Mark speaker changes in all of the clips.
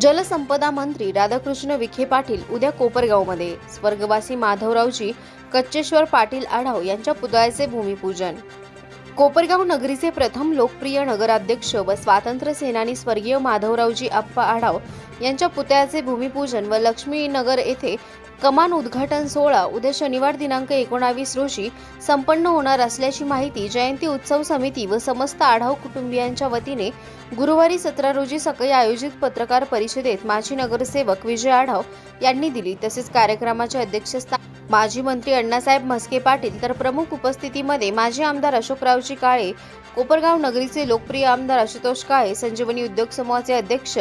Speaker 1: जलसंपदा मंत्री राधाकृष्ण विखे पाटील उद्या कोपरगावमध्ये. स्वर्गवासी माधवरावजी कच्चेश्वर पाटील आढाव यांच्या पुतळ्याचे भूमिपूजन. कोपरगाव नगरीचे प्रथम लोकप्रिय नगराध्यक्ष व स्वातंत्र्य सेनानी स्वर्गीय माधवरावजी आप्पा आढाव यांच्या पुतळ्याचे भूमिपूजन व लक्ष्मीनगर येथे कमान उद्घाटन सोहळा उद्या शनिवार दिनांक एकोणावीस रोजी संपन्न होणार असल्याची माहिती जयंती उत्सव समिती व समस्त आढाव कुटुंबियांच्या वतीने गुरुवारी सतरा रोजी सकाळी आयोजित पत्रकार परिषदेत माजी नगरसेवक विजय आढाव यांनी दिली. तसेच कार्यक्रमाचे अध्यक्षस्थान माजी मंत्री अण्णासाहेब म्हस्के पाटील तर प्रमुख उपस्थितीमध्ये माजी आमदार अशोकरावजी काळे कोपरगाव नगरीचे लोकप्रिय आमदार आशुतोष काळे संजीवनी उद्योग समूहाचे अध्यक्ष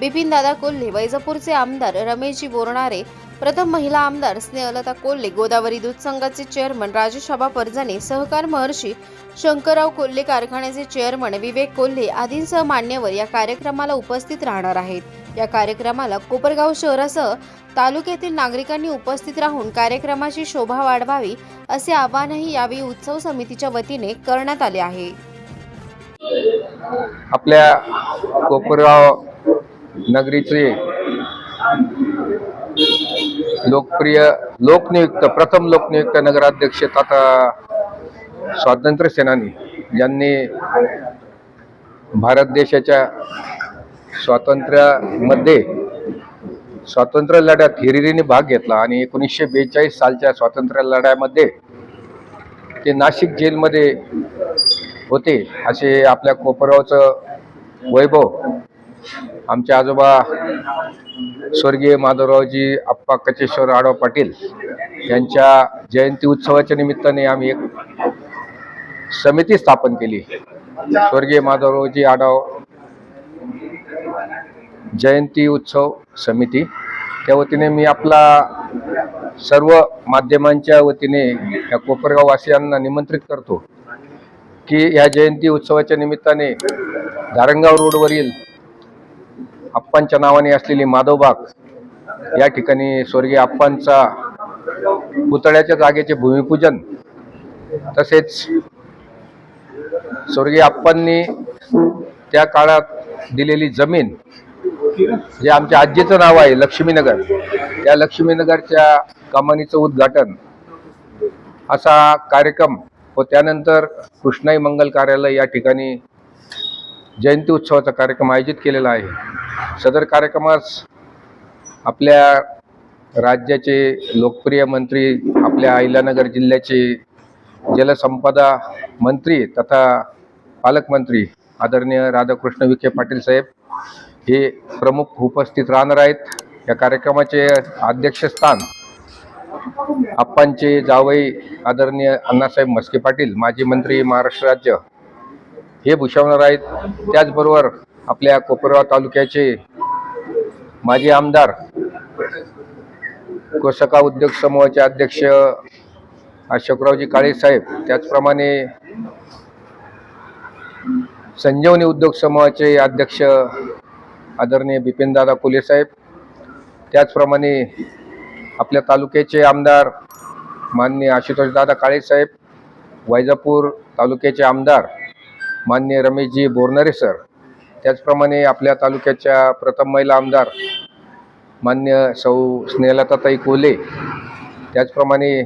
Speaker 1: बिपिनदादा कोल्हे वैजापूरचे आमदार रमेशजी बोरणारे प्रथम महिला आमदार स्नेहलता कोल्हे गोदावरी दूध संघाचे चेअरमन राजेश आबा परजाने सहकार महर्षी शंकरराव कोल्हे कारखान्याचे चेअरमन विवेक कोल्हे आदींसह मान्यवर या कार्यक्रमाला उपस्थित राहणार आहेत. या कार्यक्रमाला कोपरगाव शहरासह तालुक्यातील नागरिकांनी उपस्थित राहून कार्यक्रमाची शोभा वाढवावी असे आवाहनही यावेळी उत्सव समितीच्या वतीने करण्यात आले आहे.
Speaker 2: आपल्या कोपरगाव नगरीचे लोकप्रिय लोकनियुक्त प्रथम लोकनियुक्त नगराध्यक्ष तथा स्वातंत्र्य सेनानी यांनी भारत देशाच्या स्वातंत्र्यामध्ये स्वातंत्र्य लढ्यात हिरिरीने भाग घेतला आणि एकोणीसशे बेचाळीस सालच्या स्वातंत्र्य लढ्यामध्ये ते नाशिक जेलमध्ये होते असे आपल्या कोपरगावचं वैभव. आमचे आजोबा स्वर्गीय माधवरावजी आप्पा कचेश्वर आडवा पाटील यांच्या जयंती उत्सवाच्या निमित्ताने आम्ही एक समिती स्थापन केली. स्वर्गीय माधवरावजी आडाव जयंती उत्सव समिती. त्या वतीने मी आपला सर्व माध्यमांच्या वतीने या कोपरगाव वासियांना निमंत्रित करतो की या जयंती उत्सवाच्या निमित्ताने धारणगाव रोडवरील आप्पांच्या नावाने असलेली माधवबाग या ठिकाणी स्वर्गीय आप्पांचा पुतळ्याच्या जागेचे भूमिपूजन तसेच स्वर्गीय आप्पांनी त्या काळात दिलेली जमीन जे आमच्या आजीचं नाव आहे लक्ष्मीनगर. त्या लक्ष्मीनगरच्या कमानीचं उद्घाटन असा कार्यक्रम व त्यानंतर कृष्णाई मंगल कार्यालय या ठिकाणी जयंती उत्सवाचा कार्यक्रम आयोजित केलेला आहे. सदर कार्यक्रमास आपल्या राज्याचे लोकप्रिय मंत्री आपल्या अहिल्यानगर जिल्ह्याचे जलसंपदा मंत्री तथा पालकमंत्री आदरणीय राधाकृष्ण विखे पाटील साहेब हे प्रमुख उपस्थित राहणार आहेत. या कार्यक्रमाचे अध्यक्षस्थान आप्पांचे जावई आदरणीय अण्णासाहेब मस्के पाटील माजी मंत्री महाराष्ट्र राज्य हे भूषवणार आहेत. त्याचबरोबर आपल्या कोपरगाव तालुक्याचे माजी आमदार कोसका उद्योग समूहाचे अध्यक्ष अशोकरावजी काळे साहेब त्याचप्रमाणे संजीवनी उद्योग समूहाचे अध्यक्ष आदरणीय बिपिनदादा कोले साहेब त्याचप्रमाणे आपल्या तालुक्याचे आमदार माननीय आशुतोषदादा काळे साहेब वैजापूर तालुक्याचे आमदार माननीय रमेशजी बोरनरे सर त्याचप्रमाणे आपल्या तालुक्याच्या प्रथम महिला आमदार मान्य सौ स्नेहलताताई कोले त्याचप्रमाणे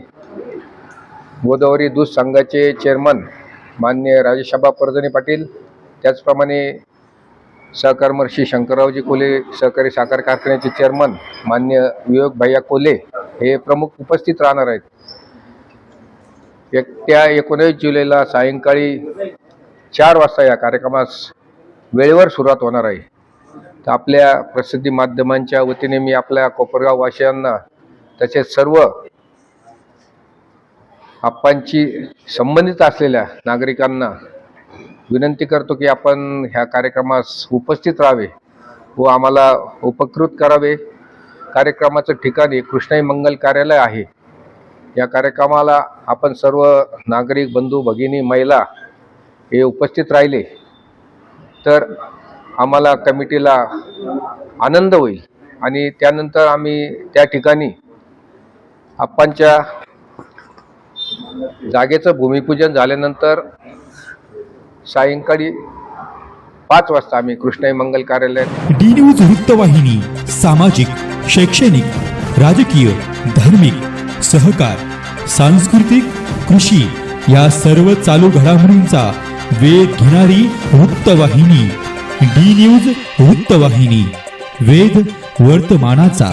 Speaker 2: गोदावरी दूध संघाचे चेअरमन मान्य राजेशाबा परजणे पाटील त्याचप्रमाणे सहकारमर्षी शंकररावजी कोले सहकारी साखर कारखान्याचे चेअरमन मान्य विवेक भैया कोले हे प्रमुख उपस्थित राहणार आहेत. एक त्या एकोणीस जुलैला सायंकाळी चार वाजता या कार्यक्रमास वेळेवर सुरुवात होणार आहे. तर आपल्या प्रसिद्धी माध्यमांच्या वतीने मी आपल्या कोपरगाव वासियांना तसेच सर्व आप्पांची संबंधित असलेल्या नागरिकांना विनंती करतो की आपण ह्या कार्यक्रमास उपस्थित राहावे व आम्हाला उपकृत करावे. कार्यक्रमाचं ठिकाण हे कृष्णाई मंगल कार्यालय आहे. या कार्यक्रमाला आपण सर्व नागरिक बंधू भगिनी महिला हे उपस्थित राहिले तर आम्हाला कमिटीला आनंद होईल आणि त्यानंतर आम्ही त्या ठिकाणी आप्पांच्या जागेचं भूमिपूजन झाल्यानंतर सायंकाळी पाच वाजता आम्ही कृष्णाई मंगल कार्यालय
Speaker 3: डी न्यूज वृत्तवाहिनी सामाजिक शैक्षणिक राजकीय धार्मिक सहकार सांस्कृतिक कृषी या सर्व चालू घडामोडींचा वेध घेणारी वृत्तवाहिनी डी न्यूज वृत्तवाहिनी वेध वर्तमानाचा.